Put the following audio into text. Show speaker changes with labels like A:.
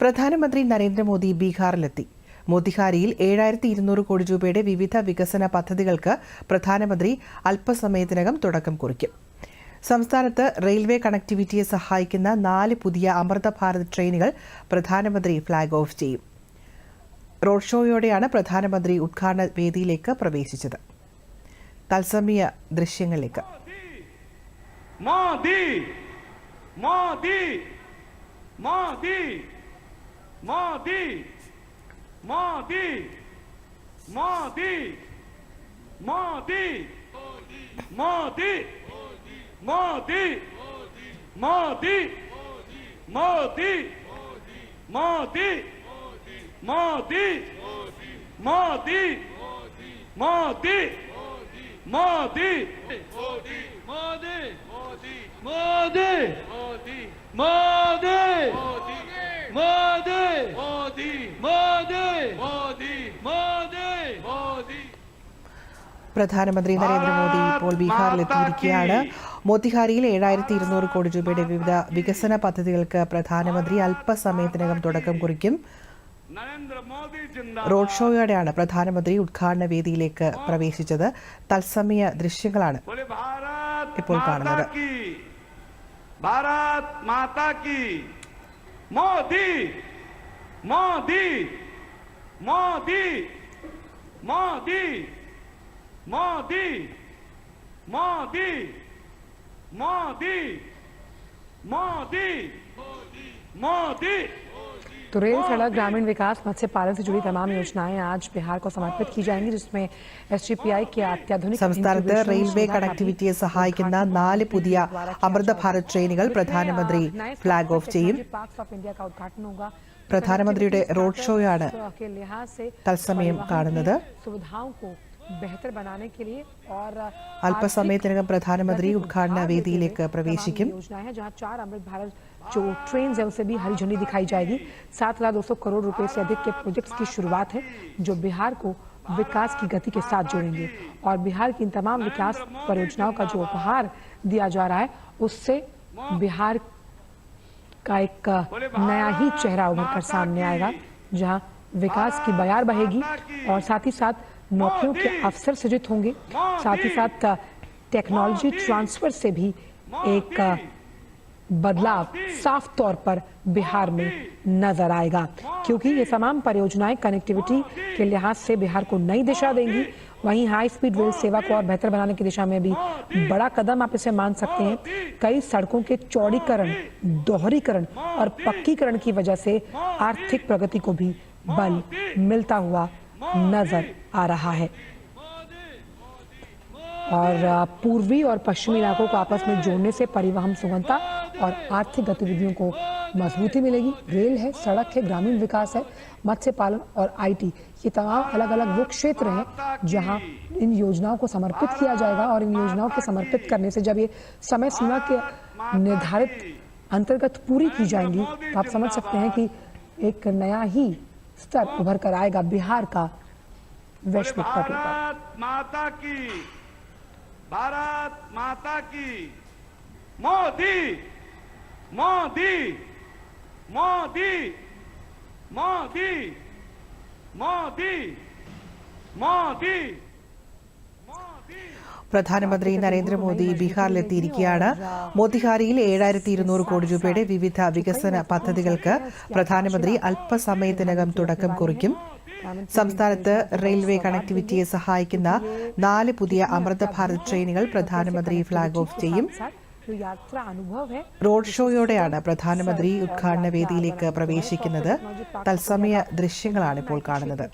A: പ്രധാനമന്ത്രി നരേന്ദ്രമോദി ബീഹാറിലെത്തി. മോത്തിഹാരിയിൽ ഏഴായിരത്തി ഇരുന്നൂറ് കോടി രൂപയുടെ വിവിധ വികസന പദ്ധതികൾക്ക് പ്രധാനമന്ത്രി അല്പസമയത്തിനകം തുടക്കം കുറിക്കും. സംസ്ഥാനത്ത് റെയിൽവേ കണക്ടിവിറ്റിയെ സഹായിക്കുന്ന നാല് പുതിയ അമൃത ഭാരത് ട്രെയിനുകൾ പ്രധാനമന്ത്രി ഫ്ളാഗ് ഓഫ് ചെയ്യും. റോഡ് ഷോയോടെയാണ് പ്രധാനമന്ത്രി ഉദ്ഘാടന വേദിയിലേക്ക് പ്രവേശിച്ചത്. തത്സമയ ദൃശ്യങ്ങളിലേക്ക്.
B: മോദി മോദി മോദി மோதி மோதி மோதி மோதி மோதி மோதி மோதி மோதி மோதி மோதி மோதி மோதி மோதி மோதி மோதி மோதி மோதி
A: പ്രധാനമന്ത്രി നരേന്ദ്രമോദി ഇപ്പോൾ ബീഹാറിൽ എത്തിയിരിക്കുകയാണ് മോത്തിഹാരിയിൽ ഏഴായിരത്തി ഇരുന്നൂറ് കോടി രൂപയുടെ വിവിധ വികസന പദ്ധതികൾക്ക് പ്രധാനമന്ത്രി അല്പസമയത്തിനകം തുടക്കം കുറിക്കും. റോഡ് ഷോയോടെയാണ് പ്രധാനമന്ത്രി ഉദ്ഘാടന വേദിയിലേക്ക് പ്രവേശിച്ചത്. തത്സമയ ദൃശ്യങ്ങളാണ് ഇപ്പോൾ കാണുന്നത്.
B: മോദി മോദി മോദി മോദി. മോദി മോദി മോദി മോദി
C: മോदी तुरेल सड़क ग्रामीण विकास मत्स्य पालन से जुड़ी तमाम योजनाएं आज बिहार को समर्पित की जाएंगी जिसमें एस के അത്യാധുനിക
A: സംസ്ഥാനത്ത് റെയിൽവേ കണക്ടിവിറ്റിയെ സഹായിക്കുന്ന നാല് പുതിയ അമൃത ഭാരത് ട്രെയിനുകൾ പ്രധാനമന്ത്രി ഫ്ളാഗ് ഓഫ് ചെയ്യും. പ്രധാനമന്ത്രിയുടെ റോഡ് ഷോയാണ് തത്സമയം കാണുന്നത്.
C: की सुविधाओं को बेहतर बनाने के लिए और
A: അല്പസമയത്തിനകം പ്രധാനമന്ത്രി
C: गति को
A: ഉദ്ഘാടന
C: बढ़ावा देते
A: വേദിയിലേക്ക്
C: हुए
A: പ്രവേശിക്കും
C: तमाम योजनाएं हैं जहां चार अमृत भारत जो ट्रेन है उसे भी हरी झंडी दिखाई जाएगी सात हजार दो सौ करोड़ रुपए से अधिक के प्रोजेक्ट्स की शुरुआत है जो बिहार को विकास की गति के साथ जोड़ेंगे और बिहार की इन तमाम विकास परियोजनाओं का जो उपहार दिया जा रहा है उससे बिहार का एक नया ही चेहरा उभर कर सामने आएगा जहां विकास की बयार बहेगी और साथ ही साथ नौकरियों के अवसर सृजित होंगे। साथ ही साथ टेक्नोलॉजी ट्रांसफ़र से भी एक बदलाव साफ़ तौर पर बिहार में नज़र आएगा। क्योंकि ये तमाम परियोजनाएँ कनेक्टिविटी के लिहाज से बिहार को नई दिशा देंगी। वहीं हाई स्पीड रेल सेवा को और बेहतर बनाने की दिशा में भी बड़ा कदम आप इसे मान सकते हैं। कई सड़कों के चौड़ीकरण दोहरीकरण और पक्कीकरण की वजह से आर्थिक प्रगति को भी बल मिलता हुआ नज़र आ रहा है। और पूर्वी और पश्चिमी इलाकों को आपस में जोड़ने से परिवहन सुगमता और आर्थिक गतिविधियों को मजबूती मिलेगी। रेल है, सड़क है, ग्रामीण विकास है, मत्स्य पालन और आईटी, ये तमाम अलग अलग वो क्षेत्र हैं जहाँ इन योजनाओं को समर्पित किया जाएगा और इन योजनाओं के समर्पित करने से जब ये समय सीमा के निर्धारित अंतर्गत पूरी की जाएँगी तो आप समझ सकते हैं कि एक नया ही स्तर उभर कर आएगा बिहार का वैश्विक पटल पर।
B: भारत माता की भारत माता की मोदी मोदी मोदी मोदी मोदी मोदी।
A: പ്രധാനമന്ത്രി നരേന്ദ്രമോദി ബീഹാറിലെത്തിയിരിക്കുകയാണ്. മോത്തിഹാരിയിൽ ഏഴായിരത്തി ഇരുന്നൂറ് കോടി രൂപയുടെ വിവിധ വികസന പദ്ധതികൾക്ക് പ്രധാനമന്ത്രി അല്പസമയത്തിനകം തുടക്കം കുറിക്കും. സംസ്ഥാനത്ത് റെയിൽവേ കണക്ടിവിറ്റിയെ സഹായിക്കുന്ന നാല് പുതിയ അമൃത ഭാരത് ട്രെയിനുകൾ പ്രധാനമന്ത്രി ഫ്ളാഗ് ഓഫ് ചെയ്യും. റോഡ് ഷോയോടെയാണ് പ്രധാനമന്ത്രി ഉദ്ഘാടന വേദിയിലേക്ക് പ്രവേശിക്കുന്നത്. തത്സമയ ദൃശ്യങ്ങളാണ് ഇപ്പോൾ കാണുന്നത്.